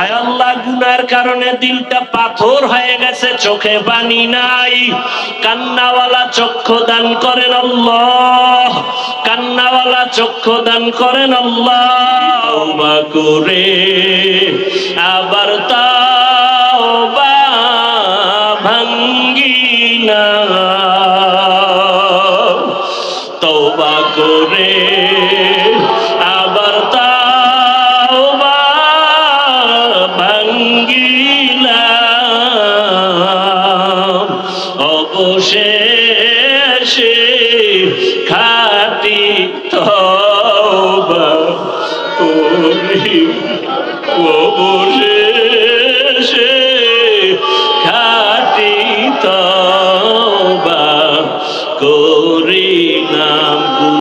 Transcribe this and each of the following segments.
আয় আল্লাহ, গুনার কারণে দিলটা পাথর হয়ে গেছে, চোখে পানি নাই। কান্নাওয়ালা চক্ষু দান করেন আল্লাহ, কান্নাওয়ালা চক্ষু দান করেন আল্লাহ। করে, আবার না তওবা করে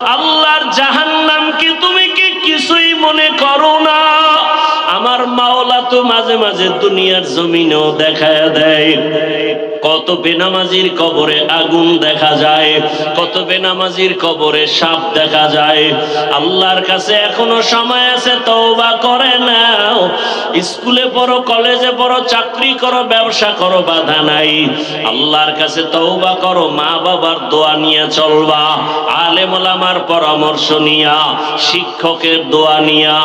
আল্লাহর জাহান্নাম কি তুমি কি কিছুই মনে করো না? আমার মাওলা তো মাঝে মাঝে দুনিয়ার জমিনেও দেখায় দেয়। কত বেনামাজির কবরে আগুন দেখা যায়, কত বেনামাজির কবরে সাপ দেখা যায়। আল্লাহর কাছে এখনও সময় আছে, তওবা করে নাও। স্কুলে পড়ো, কলেজে পড়ো, চাকরি করো, ব্যবসা করো, বাধা নাই। আল্লাহর কাছে তওবা করো, মা বাবার দোয়া নিয়ে চলবা আলেম ওলামার পরামর্শ নিয়া, শিক্ষকের দোয়া নিয়া,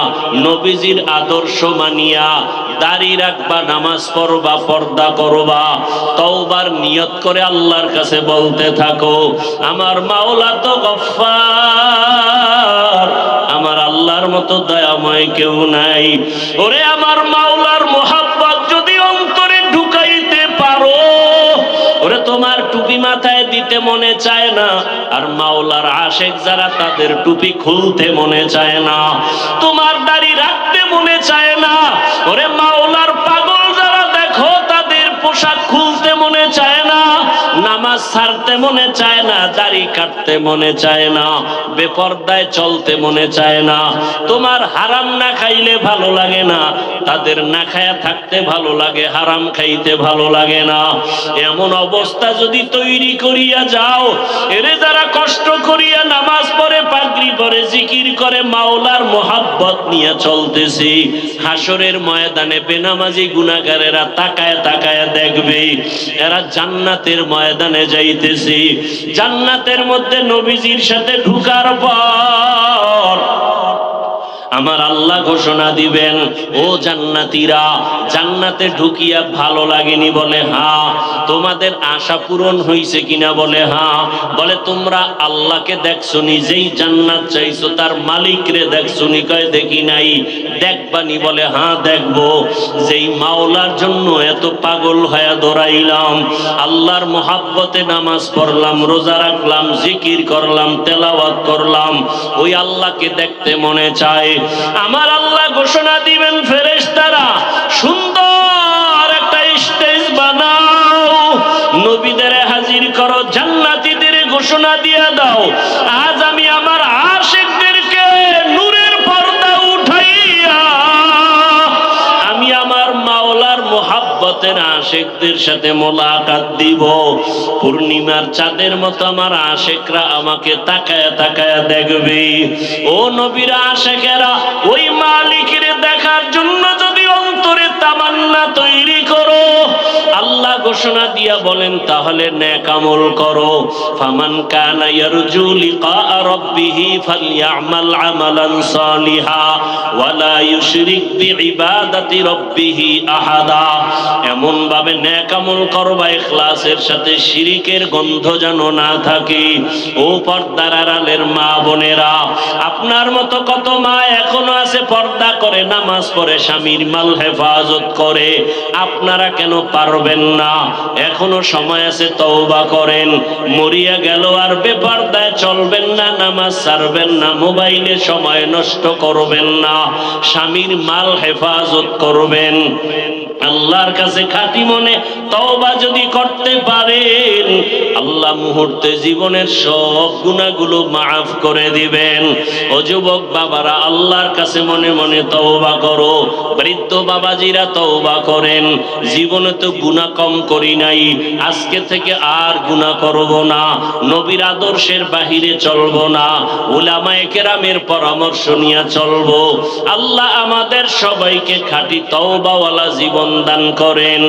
নবীজির আদর্শ মানিয়া, দাড়ি রাখবা, নামাজ পড়বা, পর্দা করবা তওবার নিয়ত করে আল্লাহর কাছে বলতে থাকো, আমার মাওলা তো গফফার, আমার আল্লাহর মতো দয়াময় কেউ নাই। ওরে আমার মাওলার মোহাব্বত যদি অন্তরে ঢুকাইতে পারো, ওরে তোমার টুপি মাথায় দিতে মনে চায় না, আর মাওলার আশেক যারা তাদের টুপি খুলতে মনে চায় না। তোমার দাড়ি রাখতে মনে চায় না, ওরে মাওলার পাগল যারা দেখো তাদের পোশাক খুলতে মনে চায় নামাজ ছাড়তে মনে চায় না, দাড়ি কাটতে মনে চায় না, বেপর্দায় চলতে মনে চায় না। তোমার হারাম না খাইলে ভালো লাগে না, তাদের না খায়া থাকতে ভালো লাগে, হারাম খাইতে ভালো লাগে না। এমন অবস্থা যদি তৈরি করিয়া যাও, এরে যারা কষ্ট করিয়া নামাজ পড়ে, পাগড়ি পরে, জিকির করে, মাওলার মোহাব্বত নিয়ে চলতেছি। হাসরের ময়দানে বেনামাজি গুনাগারেরা তাকায় তাকায় দেখবে, এরা জান্নাতের ময়দানে যাইতেছি। জান্নাতের মধ্যে নবীজির সাথে ঢুকার পর আমার আল্লাহ ঘোষণা দিবেন, ও জান্নাতীরা, জান্নাতে ঢুকিয়া ভালো লাগেনি বলে হা তোমাদের আশা পূরণ হইছে কিনা বলে হা বলে তোমরা আল্লাহকে দেখছ নিজেই জান্নাত চাইছো, তার মালিকরে দেখছ নি, কয় দেখি নাই, দেখবানি বলে হা দেখব, যেই মাওলার জন্য এত পাগল হয়ে দৌড়াইলাম, আল্লাহর মোহাব্বতে নামাজ পড়লাম, রোজা রাখলাম, জিকির করলাম, তেলাওয়াত করলাম, ওই আল্লাহকে দেখতে মনে চায় আমার আল্লাহ ঘোষণা দিবেন ফেরেশতারা, সুন্দর একটা স্টেজ বানাও। নবীদের হাজির করো, জান্নাতীদের ঘোষণা দিয়ে দাও। আজ আমি আমার আশিকদেরকে মোহাব্বতের আশেকদের সাথে মোলাকাত দিব। পূর্ণিমার চাঁদের মতো আমার আশেকরা আমাকে তাকায় তাকায় দেখবে। ও নবীরা আশেকেরা, ওই মালিকের দেখার জন্য যদি অন্তরে তামান্না তৈরি করো। আল্লাহ ঘোষণা দিয়া বলেন, তাহলে নেক আমল করো। ফামান কানা ইয়ারজু লিকা রাব্বিহি ফালইআমাল আমালান সালিহা ওয়ালা ইউশরিক বিইবাদাতি রাব্বিহি আহাদা। এমন ভাবে নেক আমল করবা ইখলাসের সাথে শিরিকের গন্ধ যেন না থাকে। ও পর্দার আড়ালের মা বোনেরা, আপনার মতো কত মা এখনও আছে পর্দা করে, নামাজ পড়ে, স্বামীর মাল হেফাজত করে। আপনারা কেন পারবেন না? এখনও সময় আছে, তওবা করেন। মরিয়া গেল আর বেপর্দায় চলবেন না, নামাজ ছাড়বেন না, মোবাইলে সময় নষ্ট করবেন না, স্বামীর মাল হেফাজত করবেন। আল্লাহর কাছে খাঁটি মনে তওবা যদি করতে পারেন, আল্লাহ মুহূর্তে জীবনের সব গুণাগুলো মাফ করে দিবেন। ও যুবক বাবারা, আল্লাহর কাছে মনে মনে তওবা করো। বৃদ্ধ বাবাজিরা তওবা করেন। জীবনে তো গুণা কম করি নাই, আজকে থেকে আর গুনাহ করব না। নবীর আদর্শের বাহিরে চলবো না। উলামায়ে কেরামের পরামর্শ নিয়ে চলবো। আল্লাহ আমাদের সবাইকে খাঁটি তওবাওয়ালা জীবন দান করেন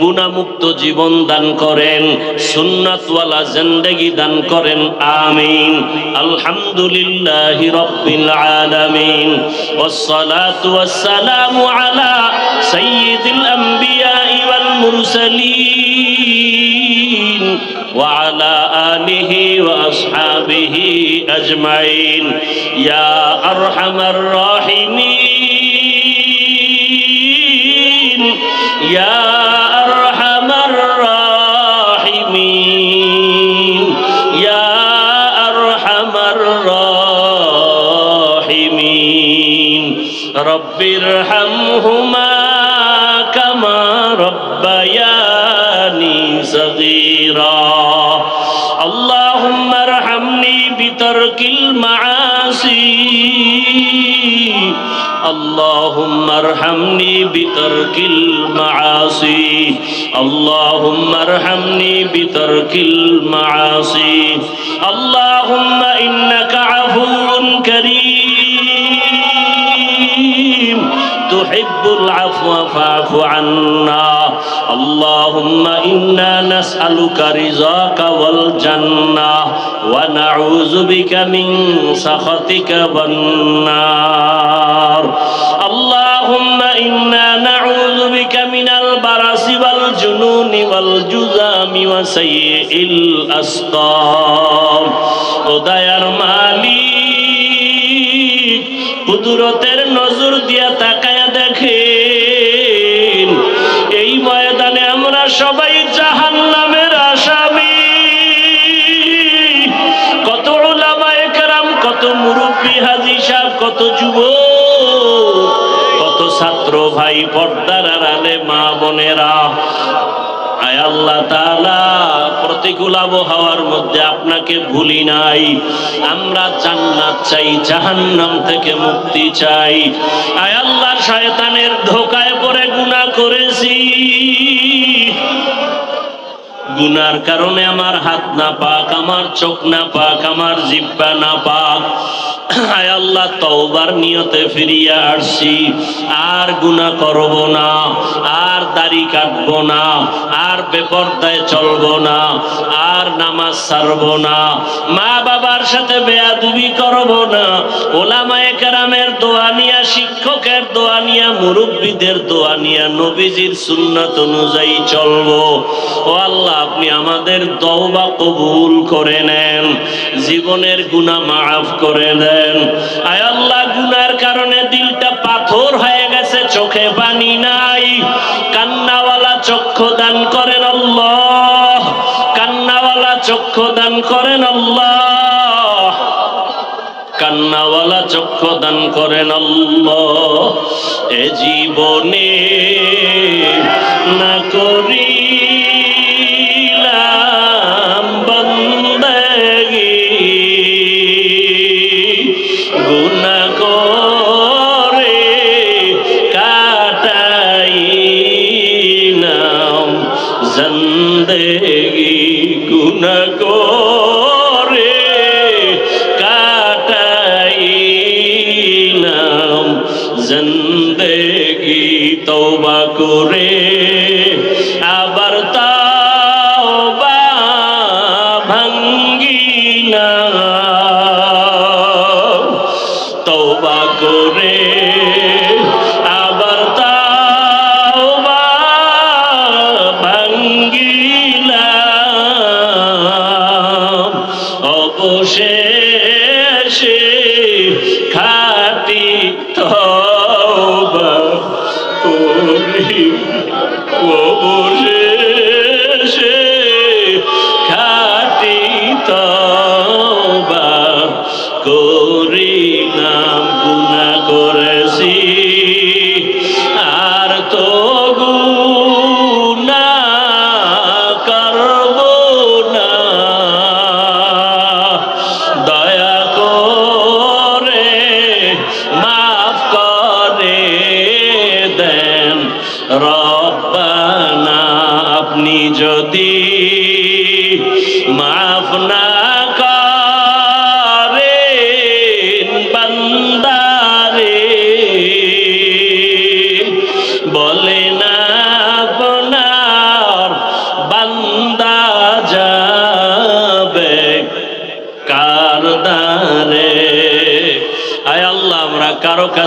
গুণামুক্ত জীবন দান করেন সুন্নাতওয়ালা জিন্দেগি দান করেন আমিন আলহামদুলিল্লাহি রাব্বিল আলামিন والصلاة والسلام على سيد الأنبياء والمرسلين وعلى آله وأصحابه أجمعين يا أرحم الراحمين رب ارحمهما كما ربياني صغيرا. اللهم ارحمني بترك المعاصي. اللهم ارحمني بترك المعاصي. اللهم ارحمني بترك المعاصي. اللهم إنك عفو كريم. العفو فاعف عنا اللهم انا نسالك رضاك والجنه ونعوذ بك من سخطك والنار اللهم انا نعوذ بك من البرص والجنون والجذام وسيء الاسقام উদয়ার মালিক কুদরতের নজর দিয়া তাকায়া দেখেন, এই ময়দানে আমরা সবাই জাহান নামের আসামি। কত ওলামায়ে কেরাম কত মুরব্বী হাজি সাহেব, কত যুব কত ছাত্র ভাই পর্দার আড়ালে মা বোনেরা। আয় আল্লাহ তাআলা প্রতিকূল আবহাওয়ার মধ্যে আপনাকে ভুলি নাই। আমরা জান্নাত চাই, জাহান্নাম থেকে মুক্তি চাই। আয় আল্লাহ, শয়তানের ধোকায় পরে গুণা করেছি। গুনার কারণে আমার হাত না পাক, আমার চোখ না পাক, আমার জিব্বা না পাক। আয় আল্লাহ, তওবার নিয়তে ফিরিয়ে আসছি। আর গুনাহ করব না, আর দাড়ি কাটবো না, আর বেপরদায় চলবো না, আর নামাজ ছাড়বো না। মা বাবার সাথে বেয়াদুবি করব না, ওলামায়ে কেরামের দোয়া নিয়া, শিক্ষকের দোয়া নিয়া, মুরব্বীদের দোয়া নিয়া, নবীজির সুন্নাত অনুযায়ী চলবো। ও আল্লাহ, আপনি আমাদের দওবা কবুল করে নেন, জীবনের গুনাহ মাফ করে দেন। আয় আল্লাহ, গুনার কারণে দিলটা পাথর হয়ে গেছে, চোখে পানি নাই। কান্নাওয়ালা চক্ষু দান করেন আল্লাহ, কান্নাওয়ালা চক্ষু দান করেন আল্লাহ, কান্নাওয়ালা চক্ষু দান করেন আল্লাহ। এ জীবনে না করিলাম অবশেষে খাতি তওবা করি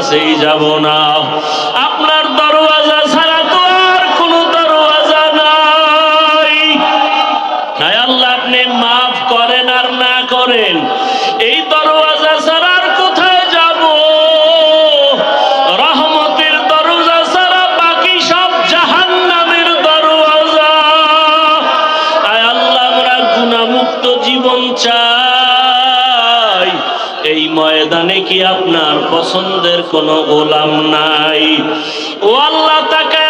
কাছেই যাব না। আপনার দরওয়াজা ছাড়া তো আর কোনো দরওয়াজা নাই। আল্লাহ, আপনি মাফ করেন আর না করেন। ময়দানে কি আপনার পছন্দের কোনো গোলাম নাই? ও আল্লাহ তাকায়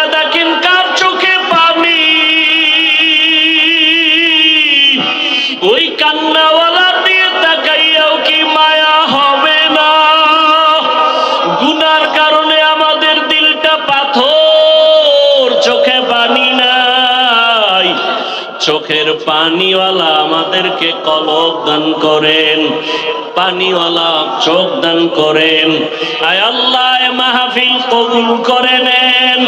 পানিওয়ালা আমাদেরকে কলক দান করেন। পানিওয়ালা চোখ দান করেন। আয় আল্লাহ মাহফিল কবুল করে নেন।